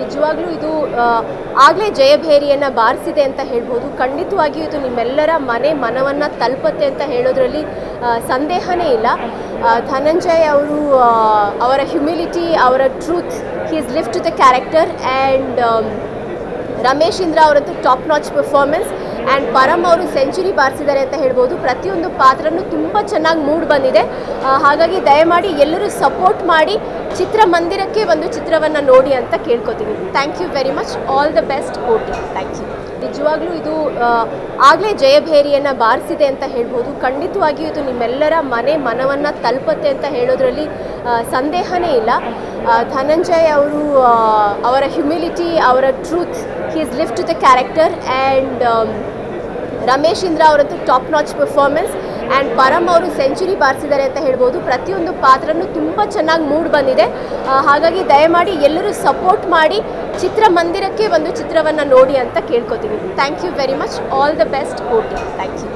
ನಿಜವಾಗ್ಲೂ ಇದು ಆಗಲೇ ಜಯಭೇರಿಯನ್ನು ಬಾರಿಸಿದೆ ಅಂತ ಹೇಳ್ಬೋದು. ಖಂಡಿತವಾಗಿಯೂ ಇದು ನಿಮ್ಮೆಲ್ಲರ ಮನೆ ಮನವನ್ನು ತಲುಪತ್ತೆ ಅಂತ ಹೇಳೋದ್ರಲ್ಲಿ ಸಂದೇಹನೇ ಇಲ್ಲ. ಧನಂಜಯ್ ಅವರು ಅವರ ಹ್ಯುಮಿಲಿಟಿ ಅವರ truth he is lift to the character and Ramesh Indra ಅವರದ್ದು top notch performance and Param ಅವರು ಸೆಂಚುರಿ ಬಾರಿಸಿದ್ದಾರೆ ಅಂತ ಹೇಳ್ಬೋದು. ಪ್ರತಿಯೊಂದು ಪಾತ್ರನೂ ತುಂಬ ಚೆನ್ನಾಗಿ ಮೂಡ್ ಬಂದಿದೆ. ಹಾಗಾಗಿ ದಯಮಾಡಿ ಎಲ್ಲರೂ ಸಪೋರ್ಟ್ ಮಾಡಿ ಚಿತ್ರಮಂದಿರಕ್ಕೆ ಒಂದು ಚಿತ್ರವನ್ನು ನೋಡಿ ಅಂತ ಕೇಳ್ಕೊತೀನಿ. Thank you very much all the best Koti. Thank you ನಿಜವಾಗ್ಲೂ ಇದು ಆಗಲೇ ಜಯಭೇರಿಯನ್ನು ಬಾರಿಸಿದೆ ಅಂತ ಹೇಳ್ಬೋದು. ಖಂಡಿತವಾಗಿಯೂ ಇದು ನಿಮ್ಮೆಲ್ಲರ ಮನೆ ಮನವನ್ನು ತಲುಪತ್ತೆ ಅಂತ ಹೇಳೋದ್ರಲ್ಲಿ ಸಂದೇಹನೇ ಇಲ್ಲ. ಧನಂಜಯ್ ಅವರು ಅವರ ಹ್ಯುಮಿಲಿಟಿ ಅವರ truth he is lift to the character and Ramesh Indra ಅವರದ್ದು top notch performance and Param ಅವರು ಸೆಂಚುರಿ ಬಾರಿಸಿದ್ದಾರೆ ಅಂತ ಹೇಳ್ಬೋದು. ಪ್ರತಿಯೊಂದು ಪಾತ್ರನೂ ತುಂಬ ಚೆನ್ನಾಗಿ ಮೂಡ್ ಬಂದಿದೆ. ಹಾಗಾಗಿ ದಯಮಾಡಿ ಎಲ್ಲರೂ ಸಪೋರ್ಟ್ ಮಾಡಿ ಚಿತ್ರಮಂದಿರಕ್ಕೆ ಒಂದು ಚಿತ್ರವನ್ನು ನೋಡಿ ಅಂತ ಕೇಳ್ಕೊತೀವಿ. Thank you very much all the best Koti thank you